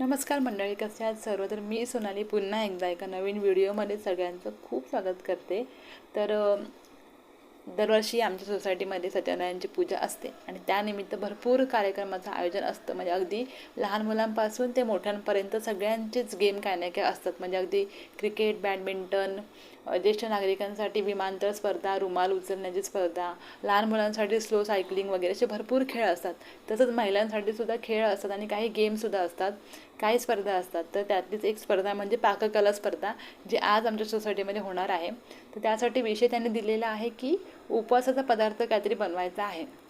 नमस्कार मंडळी कसे आहात सर्व? तर मी सोनाली पुन्हा एकदा एका नवीन व्हिडिओमध्ये सगळ्यांचं खूप स्वागत करते. तर दरवर्षी आमच्या सोसायटीमध्ये सत्यनारायणची पूजा असते आणि त्यानिमित्त भरपूर कार्यक्रमाचं आयोजन असतं. म्हणजे अगदी लहान मुलांपासून ते मोठ्यांपर्यंत सगळ्यांचेच गेम काय ना काय असतात. म्हणजे अगदी क्रिकेट बॅडमिंटन ज्येष्ठ नागरिकांसाठी विमानतळ स्पर्धा रुमाल उचलण्याची स्पर्धा लहान मुलांसाठी स्लो सायकलिंग वगैरे असे भरपूर खेळ असतात. तसंच महिलांसाठी सुद्धा खेळ असतात आणि काही गेमसुद्धा असतात. काही स्पर्धा असतात. तर त्यातलीच एक स्पर्धा म्हणजे पाककला स्पर्धा जी आज आमच्या सोसायटीमध्ये होणार आहे. तर त्यासाठी विषय त्यांनी दिलेला आहे की उपवासाचा पदार्थ काहीतरी बनवायचा आहे.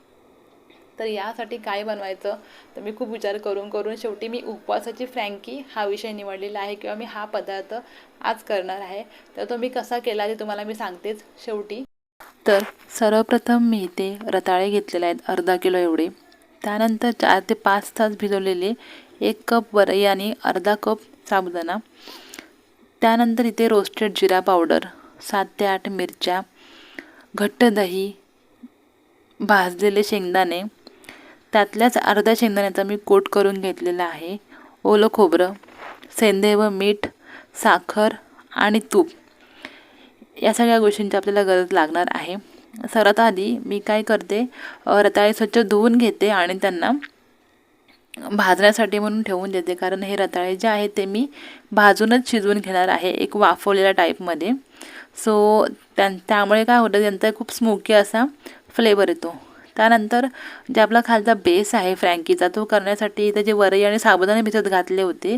तर यासाठी काय बनवायचं? तर मी खूप विचार करून करून शेवटी मी उपवासाची फ्रँकी हा विषय निवडलेला आहे किंवा मी हा पदार्थ आज करणार आहे. तर तो मी कसा केला ते तुम्हाला मी सांगतेच शेवटी. तर सर्वप्रथम मी इथे रताळे घेतलेले आहेत अर्धा किलो एवढे. त्यानंतर चार ते पाच तास भिजवलेले एक कप वरई आणि अर्धा कप साबुदाणा. त्यानंतर इथे रोस्टेड जिरा पावडर सात ते आठ मिरच्या घट्ट दही भाजलेले शेंगदाणे त्यातल्याच अर्ध्या शेंगदाण्याचा मी कोट करून घेतलेला आहे. ओलं खोबरं सेंदे व मीठ साखर आणि तूप या सगळ्या गोष्टींची आपल्याला गरज लागणार आहे. सर्वात आधी मी काय करते रताळे स्वच्छ धुवून घेते आणि त्यांना भाजण्यासाठी म्हणून ठेवून देते. कारण हे रताळे जे आहे ते मी भाजूनच शिजवून घेणार आहे एक वाफवलेल्या टाईपमध्ये. सो त्यां त्यामुळे काय होतं त्यांचा खूप स्मोकी असा फ्लेवर येतो. त्यानंतर जे आपला खालचा बेस आहे फ्रँकीचा तो करण्यासाठी इथे जे वरई आणि साबुदाणे भिजत घातले होते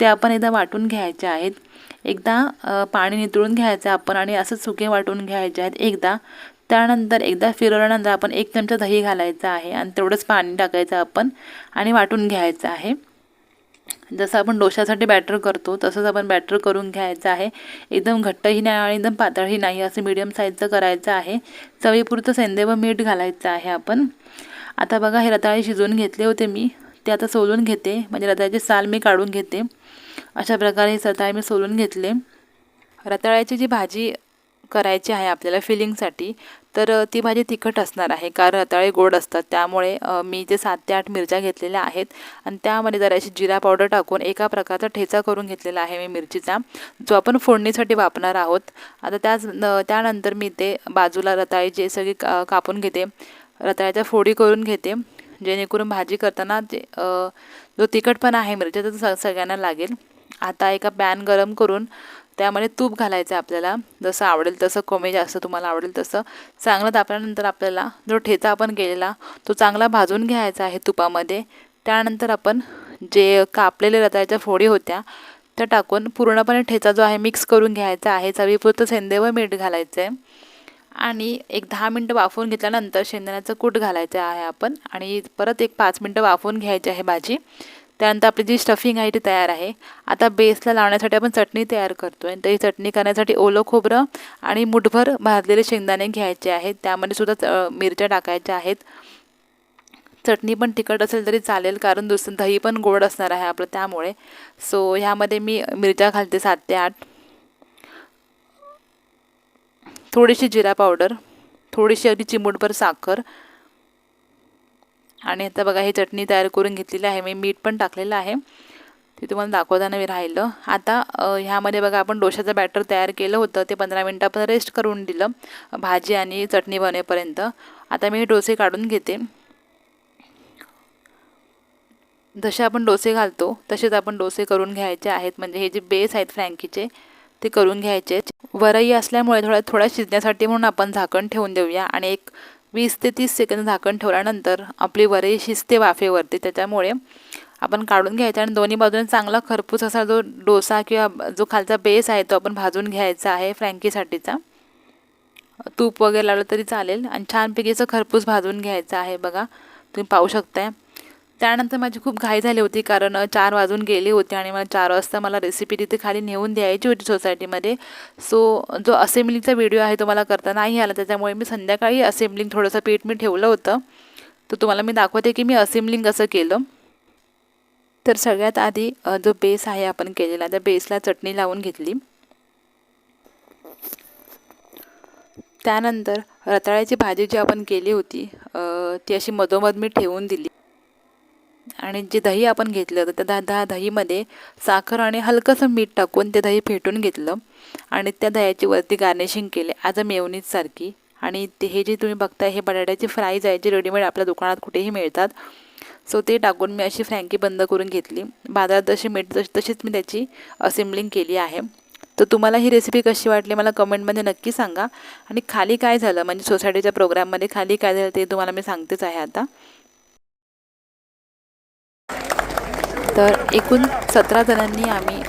ते आपण एकदा वाटून घ्यायचे आहेत. एकदा पाणी नितळून घ्यायचं आपण आणि असं सुके वाटून घ्यायचे आहेत. एकदा त्यानंतर एकदा फिरवल्यानंतर आपण एक चमचा दही घालायचं आहे आणि तेवढंच पाणी टाकायचं आपण आणि वाटून घ्यायचं आहे. जसं आपण डोशासाठी बॅटर करतो तसंच आपण बॅटर करून घ्यायचं आहे. एकदम घट्टही नाही आणि एकदम पातळही नाही असं मीडियम साईजचं करायचं आहे. चवीपुरतं सेंदे व मीठ घालायचं आहे आपण. आता बघा हे रताळे शिजवून घेतले होते मी. ते आता सोलून घेते. म्हणजे रताळ्याचे साल मी काढून घेते. अशा प्रकारे हे रताळे मी सोलून घेतले. रताळ्याची जी भाजी करायची आहे आपल्याला फिलिंगसाठी तर ती भाजी तिखट असणार आहे. कारण रताळे गोड असतात. त्यामुळे मी जे सात ते आठ मिरच्या घेतलेल्या आहेत आणि त्यामध्ये जराशी जिरा पावडर टाकून एका प्रकारचा ठेचा करून घेतलेला आहे मी मिरचीचा जो आपण फोडणीसाठी वापरणार आहोत. आता त्याच न- त्यानंतर मी ते बाजूला रताळे जे सगळे का कापून घेते रताळ्याच्या फोडी करून घेते. जेणेकरून भाजी करताना ते जो तिखटपणा आहे मिरच्या तो स सगळ्यांना लागेल. आता एका पॅन गरम करून त्यामध्ये तूप घालायचं आहे आपल्याला. जसं आवडेल तसं कमी जास्त तुम्हाला आवडेल तसं. चांगलं तापल्यानंतर आपल्याला जो ठेचा आपण केलेला तो चांगला भाजून घ्यायचा आहे तुपामध्ये. त्यानंतर आपण जे कापलेले रताळ्याच्या फोडी होत्या त्या टाकून पूर्णपणे ठेचा जो आहे मिक्स करून घ्यायचा आहे. चवीपुरतं सेंदे व मीठ घालायचं आहे आणि एक दहा मिनटं वाफवून घेतल्यानंतर शेंदण्याचं कूट घालायचं आहे आपण. आणि परत एक पाच मिनटं वाफवून घ्यायची आहे भाजी. त्यानंतर आपली जी स्टफिंग आहे ती तयार आहे. आता बेसला लावण्यासाठी आपण चटणी तयार करतो आहे तर ही चटणी करण्यासाठी ओलं खोबरं आणि मुठभर भाजलेले शेंगदाणे घ्यायचे आहेत. त्यामध्ये सुद्धा मिरच्या टाकायच्या आहेत. चटणी पण तिखट असेल तरी चालेल कारण दुसरं दही पण गोड असणार आहे आपलं त्यामुळे. सो ह्यामध्ये मी मिरच्या घालते सात ते आठ. थोडीशी जिरा पावडर थोडीशी अगदी चिमूटभर साखर आणि आता बघा ही चटणी तयार करून घेतलेली आहे. मी मीठ पण टाकलेलं आहे. ते तुम्हाला दाखवताना मी राहिलं. आता ह्यामध्ये बघा आपण डोशाचं बॅटर तयार केलं होतं. ते पंधरा मिनटं आपण रेस्ट करून दिलं. भाजी आणि चटणी बनेपर्यंत आता मी हे डोसे काढून घेते. जसे आपण डोसे घालतो तसेच आपण डोसे करून घ्यायचे आहेत. म्हणजे हे जे बेस आहेत फ्रँकीचे ते करून घ्यायचे वरही वरई असल्यामुळे थोड्या थोड्या शिजण्यासाठी म्हणून आपण झाकण ठेवून देऊया. आणि एक वीस ते तीस सेकंद झाकण ठेवल्यानंतर आपली वरे शिजते वाफेवरती. त्याच्यामुळे आपण काढून घ्यायचं आणि दोन्ही बाजूने चांगला खरपूस असा जो डोसा किंवा जो खालचा बेस आहे तो आपण भाजून घ्यायचा आहे फ्रँकीसाठीचा. तूप वगैरे लावलं तरी चालेल. आणि छानपैकी असं खरपूस भाजून घ्यायचं आहे बघा. तुम्ही पाहू शकताय. त्यानंतर माझी खूप घाई झाली होती कारण चार वाजून गेली होती आणि मला चार वाजता मला रेसिपी तिथे खाली नेऊन द्यायची होती सोसायटीमध्ये सो जो असेंब्लिंगचा व्हिडिओ आहे तो मला करता नाही आला. त्याच्यामुळे मी संध्याकाळी असेंब्लिंग थोडंसं पीठ मी ठेवलं होतं. तर तुम्हाला मी दाखवते की मी असेंब्लिंग कसं केलं. तर सगळ्यात आधी जो बेस आहे आपण केलेला त्या बेसला चटणी लावून घेतली. त्यानंतर रताळ्याची भाजी जी आपण केली होती ती अशी मधोमध मी ठेवून दिली. आणि जे दही आपण घेतलं होतं त्या दहा दहा दहीमध्ये साखर आणि हलकंसं मीठ टाकून ते दही फेटून घेतलं आणि त्या दह्याची वरती गार्निशिंग केले ॲज अ मेवनीजसारखी आणि ते हे जे तुम्ही बघताय हे बटाट्याचे फ्राईज आहे जे रेडीमेड आपल्या दुकानात कुठेही मिळतात. सो ते टाकून मी अशी फ्रँकी बंद करून घेतली. बाजारात जशी मिळत तशी तशीच मी त्याची असेंब्लिंग केली आहे. तर तुम्हाला ही रेसिपी कशी वाटली मला कमेंटमध्ये नक्की सांगा. आणि खाली काय झालं? म्हणजे सोसायटीच्या प्रोग्राममध्ये खाली काय झालं ते तुम्हाला मी सांगतेच आहे आता. तर एकूण सतरा जणांनी आम्ही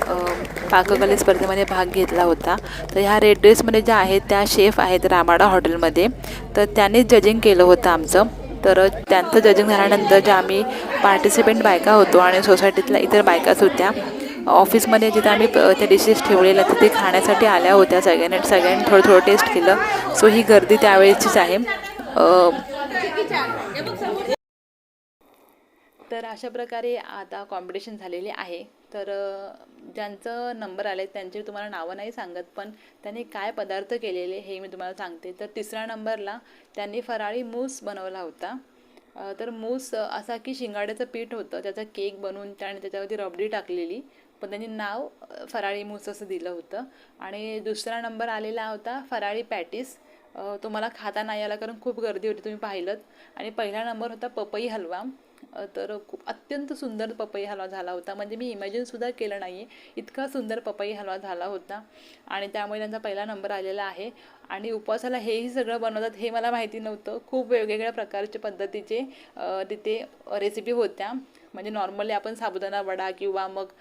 पाककले स्पर्धेमध्ये भाग घेतला होता. तर ह्या रेड ड्रेसमध्ये ज्या आहेत त्या शेफ आहेत रामाडा हॉटेलमध्ये. तर त्यांनीच जजिंग केलं होतं आमचं. तर त्यांचं जजिंग झाल्यानंतर ज्या आम्ही पार्टिसिपेंट बायका होतो आणि सोसायटीतल्या इतर बायकाच होत्या ऑफिसमध्ये जिथे आम्ही त्या डिशेस ठेवलेल्या तिथे खाण्यासाठी आल्या होत्या सगळ्यांनी. सगळ्यांनी थोडं थोडं टेस्ट केलं. सो ही गर्दी त्यावेळेचीच आहे. तर अशा प्रकारे आता कॉम्पिटिशन झालेली आहे. तर ज्यांचं नंबर आले त्यांचे तुम्हाला नावं नाही सांगत पण त्यांनी काय पदार्थ केलेले हे मी तुम्हाला सांगते. तर तिसऱ्या नंबरला त्यांनी फराळी मूस बनवला होता. तर मूस असा की शिंगाड्याचं पीठ होतं त्याचा केक बनवून त्याने त्याच्यावरती रबडी टाकलेली पण त्यांनी नाव फराळी मूस असं दिलं होतं. आणि दुसरा नंबर आलेला होता फराळी पॅटीस. तुम्हाला तो मला खाता नाही आला कारण खूप गर्दी होती तुम्ही पाहिलं आणि पहिला नंबर होता पपई हलवा. तर खूप अत्यंत सुंदर पपई हलवा झाला होता. म्हणजे मी इमॅजिनसुद्धा केलं नाही आहे इतका सुंदर पपई हलवा झाला होता. आणि त्यामुळे त्यांचा पहिला नंबर आलेला आहे. आणि उपवासाला हेही सगळं बनवतात हे मला माहिती नव्हतं. खूप वेगवेगळ्या प्रकारच्या पद्धतीचे तिथे रेसिपी होत्या. म्हणजे नॉर्मली आपण साबुदाणा वडा किंवा मग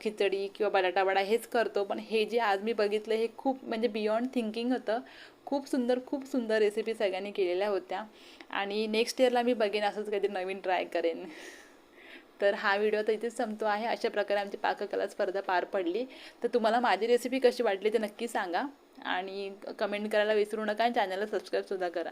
खिचडी किंवा बटाटा वडा हेच करतो. पण हे जे आज मी बघितलं हे खूप म्हणजे बियॉन्ड थिंकिंग होतं. खूप सुंदर खूप सुंदर रेसिपी सगळ्यांनी केलेल्या होत्या. आणि नेक्स्ट इयरला मी बघेन असंच काहीतरी नवीन ट्राय करेन. तर हा व्हिडिओ तर इथेच संपतो आहे. अशा प्रकारे आमची पाककला स्पर्धा पार पडली. तर तुम्हाला माझी रेसिपी कशी वाटली ते नक्की सांगा. आणि कमेंट करायला विसरू नका आणि चॅनलला सबस्क्राईबसुद्धा करा.